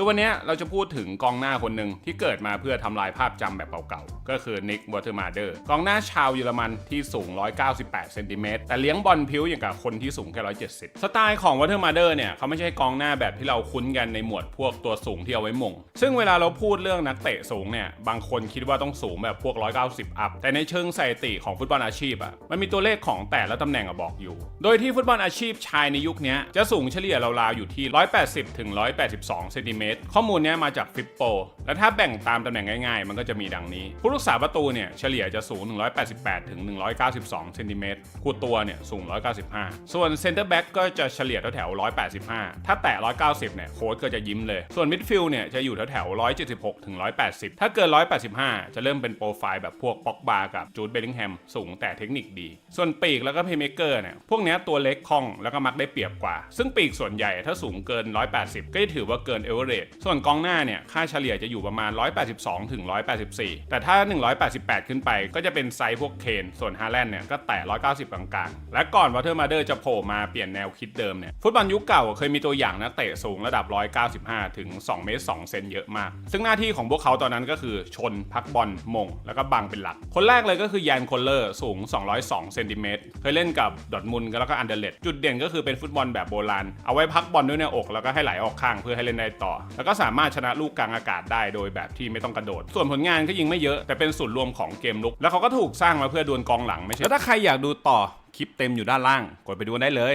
คือวันนี้เราจะพูดถึงกองหน้าคนหนึ่งที่เกิดมาเพื่อทำลายภาพจำแบบเก่าๆ ก็คือนิกวอเตอร์มาเดอร์กองหน้าชาวเยอรมันที่สูง 198 เซนติเมตรแต่เลี้ยงบอลพิ้วอย่างกับคนที่สูงแค่ 170 สไตล์ของวอเตอร์มาเดอร์เนี่ยเขาไม่ใช่กองหน้าแบบที่เราคุ้นกันในหมวดพวกตัวสูงที่เอาไว้มง ซึ่งเวลาเราพูดเรื่องนักเตะสูงเนี่ยบางคนคิดว่าต้องสูงแบบพวก 190 อัพ แต่ในเชิงสถิติของฟุตบอลอาชีพอะมันมีตัวเลขของแต่ละตำแหน่งอะบอกอยู่ โดยที่ฟุตบอลอาชีพชายในยุคนี้จะสูงเฉลี่ยราวๆอยู่ที่ 180ถึง182เซนติเมตรข้อมูลนี้มาจากฟิปโปและถ้าแบ่งตามตำแหน่งง่ายๆ มันก็จะมีดังนี้ ผู้รักษาประตูเนี่ยเฉลี่ยจะสูง 188 ถึง 192 เซนติเมตรคู่ตัวเนี่ยสูง 195 ส่วนเซนเตอร์แบ็กก็จะเฉลี่ยแถวๆ185 ถ้าแตะ 190 เนี่ยโค้ชก็จะยิ้มเลย ส่วนมิดฟิลด์เนี่ยจะอยู่แถวๆ176 ถึง 180 ถ้าเกิน 185 จะเริ่มเป็นโปรไฟล์แบบพวกป็อกบากับจูดเบลลิงแฮมสูงแต่เทคนิคดี ส่วนปีกแล้วก็เพย์เมเกอร์เนี่ยพวกนี้ตัวเล็กคล่องแล้วก็มักได้เปรียบกว่า ซึ่งปีกส่วนใหญ่ถ้าสูงเกิน 180 ก็จะถือว่าเกินเอเวอเรสส่วนกองหน้าเนี่ยค่าเฉลี่ยจะอยู่ประมาณ 182 ถึง 184 แต่ถ้า 188 ขึ้นไปก็จะเป็นไซส์พวกเคน ส่วนฮาแลนด์เนี่ยก็แตะ190 กลางๆ และก่อนวอเตอร์มาเดอร์จะโผล่มาเปลี่ยนแนวคิดเดิมเนี่ยฟุตบอลยุคเก่าเคยมีตัวอย่างนักเตะสูงระดับ 195 ถึง 2 เมตร 2 เซนเยอะมาก ซึ่งหน้าที่ของพวกเขาตอนนั้นก็คือชนพักบอลมง แล้วก็บังเป็นหลัก คนแรกเลยก็คือแยนโคลเลอร์สูง 202 เซนติเมตรเคยเล่นกับดอทมุนแล้วก็อันเดเลตจุดเด่นก็คือเป็นฟุตบอลแบบโบราณเอาไว้พักบอลด้วยหน้าอกแล้วก็ให้ไหลออกข้างเพื่อให้เล่นได้ต่อแล้วก็สามารถชนะลูกกลางอากาศได้โดยแบบที่ไม่ต้องกระโดด ส่วนผลงานก็ยิงไม่เยอะ แต่เป็นส่วนรวมของเกมลุก แล้วเขาก็ถูกสร้างมาเพื่อดวลกองหลังไม่ใช่แล้วถ้าใครอยากดูต่อคลิปเต็มอยู่ด้านล่าง กดไปดูได้เลย